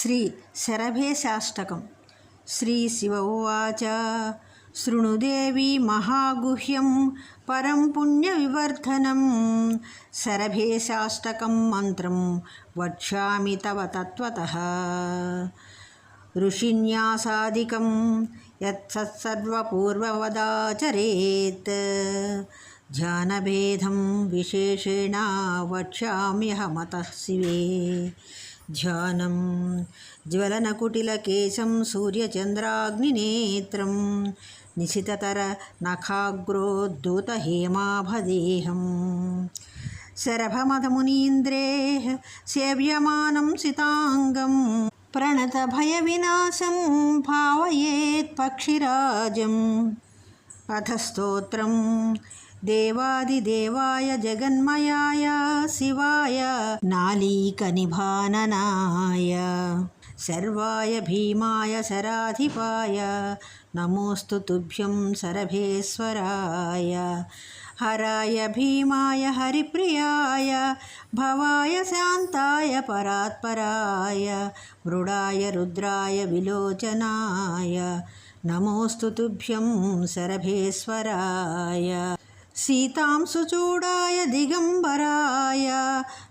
శ్రీ శరభేశాష్టకం శ్రీ శివ ఉవాచ. శృణుదేవి మహాగుహ్యం పరం పుణ్యవివర్ధనం శరభేశాష్టకం మంత్రం వక్ష్యామి తవ తత్వత. ఋషిన్యాసాదికం యత్సత్సర్వపూర్వవదాచరేత్. ధ్యానభేదం విశేషేణ వక్ష్యామ్యహమతः శివే. ध्यानं ज्वलनकुटिलकेशं सूर्यचन्द्राग्निनेत्रं निशिततरनखाग्रोद्धूतहेमाभदेहं शरभमदमुनीन्द्रेः सेव्यमानं सिताङ्गं प्रणतभयविनाशं भावयेत् पक्षिराजम्। अथ स्तोत्रं దేవాదిదేవాయ జగన్మయాయ శివాయ నాలీకనిభాననాయ సర్వాయ భీమాయ శరాధిపాయ. నమోస్తు తుభ్యం సరభేశ్వరాయ. హరాయ భీమాయ హరిప్రియాయ. భవాయ శాంతాయ పరాత్పరాయ. మృడాయ రుద్రాయ విలోచనాయ. నమోస్తు తుభ్యం సరభేశ్వరాయ. సీతాంశుచూడాయ దిగంబరాయ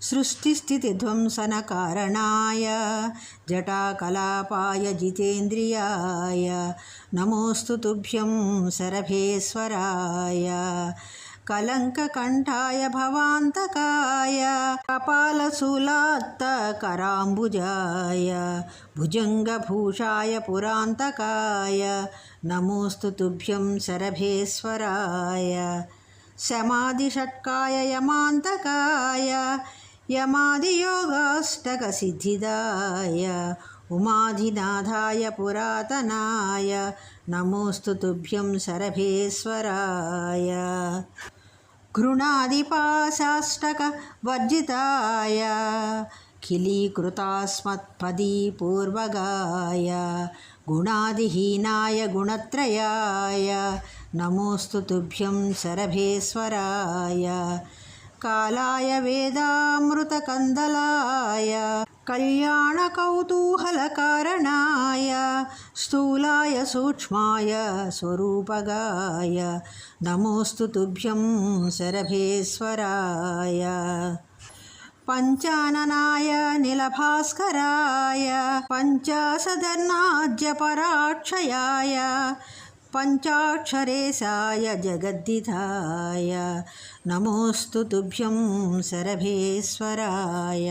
సృష్టిస్థితిధ్వంసనకారణాయ జటాకలాపాయ జితేంద్రియాయ నమోస్తు తుభ్యం శరభేశ్వరాయ కలంకకంఠాయ భవాంతకాయ కపాలశూలాత్తకరాంబుజాయ భుజంగభూషాయ పురాంతకాయ నమోస్తు తుభ్యం శరభేశ్వరాయ. శమాదిషట్కాయ యమాంతకాయ యమాదియోగాష్టకసిద్ధిదాయ ఉమాధినాథాయ పురాతనాయ నమోస్తు తుభ్యం శరభేశ్వరాయ घृणादिपाशाष्टक वर्जिताय खिलीकृतास्मत्पदीपूर्वगाय गुणादिहीनाय गुणत्रयाय नमोऽस्तु तुभ्यं शरभेश्वराय कालाय वेदामृतकन्दलाय कल्याणकौतूहलकारणाय स्थूलाय सूक्ष्माय स्वरूपगाय नमोऽस्तु तुभ्यं शरभेश्वराय पञ्चाननाय निलभास्कराय पञ्चाक्षरे साय जगद्दिधाय नमोऽस्तु तुभ्यं सरभेश्वराय।